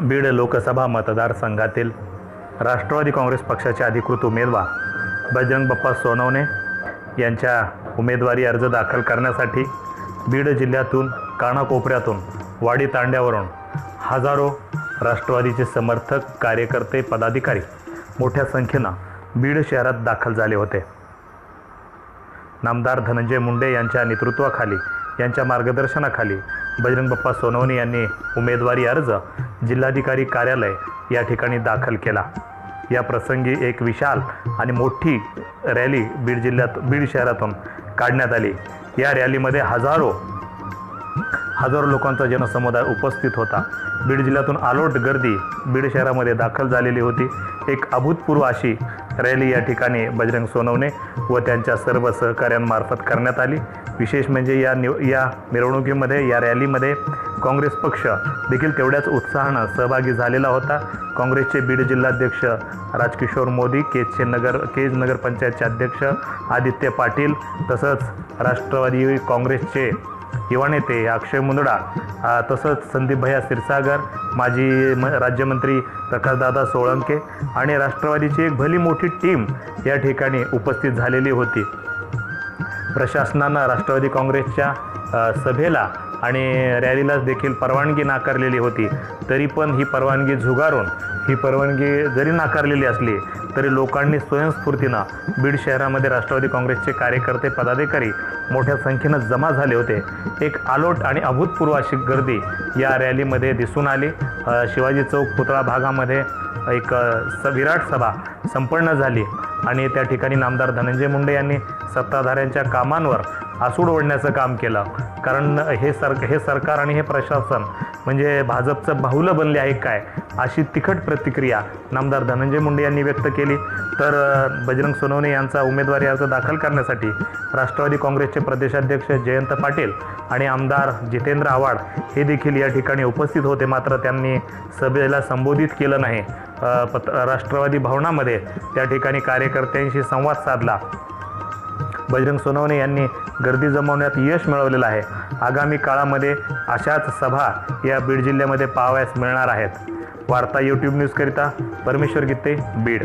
बीड लोकसभा मतदारसंघातील राष्ट्रवादी काँग्रेस पक्षाचे अधिकृत उमेदवार बजरंग बाप्पा सोनवणे यांच्या उमेदवारी अर्ज दाखल करण्यासाठी बीड जिल्ह्यातून कानाकोपऱ्यातून वाडी तांड्यावरून हजारो राष्ट्रवादीचे समर्थक कार्यकर्ते पदाधिकारी मोठ्या संख्येनं बीड शहरात दाखल झाले होते. नामदार धनंजय मुंडे यांच्या नेतृत्वाखाली यांच्या मार्गदर्शनाखाली बजरंग बाप्पा सोनवणे यांनी उमेदवारी अर्ज जिल्हाधिकारी कार्यालय या ठिकाणी दाखल केला. या प्रसंगी एक विशाल आणि मोठी रॅली बीड जिल्ह्यात बीड शहरातून काढण्यात आली. या रॅलीमध्ये हजारो हजारो लोकांचा जनसमुदाय उपस्थित होता. बीड जिल्ह्यातून आलोट गर्दी बीड शहरामध्ये दाखल झालेली होती. एक अभूतपूर्व अशी रॅली या ठिकाणी बजरंग सोनवणे व त्यांच्या सर्व सहकाऱ्यांमार्फत करण्यात आली. विशेष म्हणजे या निव या मिरवणुकीमध्ये या रॅलीमध्ये काँग्रेस पक्ष देखील तेवढ्याच उत्साहानं सहभागी झालेला होता. काँग्रेसचे बीड जिल्हाध्यक्ष राजकिशोर मोदी केजचे नगर केज नगरपंचायतचे अध्यक्ष आदित्य पाटील तसंच राष्ट्रवादी काँग्रेसचे युवा नेते अक्षय मुंदडा तसंच संदीप भैया क्षीरसागर माजी म राज्यमंत्री प्रकाशदादा सोळंके आणि राष्ट्रवादीची एक भली मोठी टीम या ठिकाणी उपस्थित झालेली होती. प्रशासनानं राष्ट्रवादी काँग्रेसच्या सभेला आणि रॅलीलाच देखील परवानगी नाकारलेली होती. तरी पण ही परवानगी झुगारून ही परवानगी जरी नाकारलेली असली तरी लोकांनी स्वयंस्फूर्तीनं बीड शहरामध्ये राष्ट्रवादी काँग्रेसचे कार्यकर्ते पदाधिकारी मोठ्या संख्येनं जमा झाले होते. एक आलोट आणि अभूतपूर्व अशी गर्दी या रॅलीमध्ये दिसून आली. शिवाजी चौक पुतळा भागामध्ये एक स विराट सभा संपन्न झाली. आणि त्या ठिकाणी नामदार धनंजय मुंडे यांनी सत्ताधाऱ्यांच्या कामांवर आसूड ओढण्याचं काम केलं. कारण हे सर हे सरकार आणि हे प्रशासन म्हणजे भाजपचं बाहुलं बनले आहे काय? अशी तिखट प्रतिक्रिया नामदार धनंजय मुंडे यांनी व्यक्त केली. तर बजरंग सोनवणे यांचा उमेदवारी अर्ज दाखल करण्यासाठी राष्ट्रवादी काँग्रेसचे प्रदेशाध्यक्ष जयंत पाटील आणि आमदार जितेंद्र आव्हाड हे देखील या ठिकाणी उपस्थित होते. मात्र त्यांनी सभेला संबोधित केलं नाही. पत्र राष्ट्रवादी भवनामध्ये त्या ठिकाणी कार्यकर्त्यांशी संवाद साधला. बजरंग सोनवणे यांनी गर्दी जमवण्यात यश मिळवलेलं आहे. आगामी काळामध्ये अशाच सभा या बीड जिल्ह्यामध्ये पाहावयास मिळणार आहेत. वार्ता यूट्यूब न्यूजकरिता परमेश्वर गीते बीड.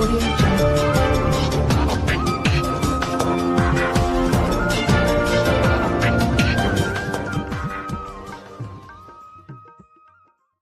audio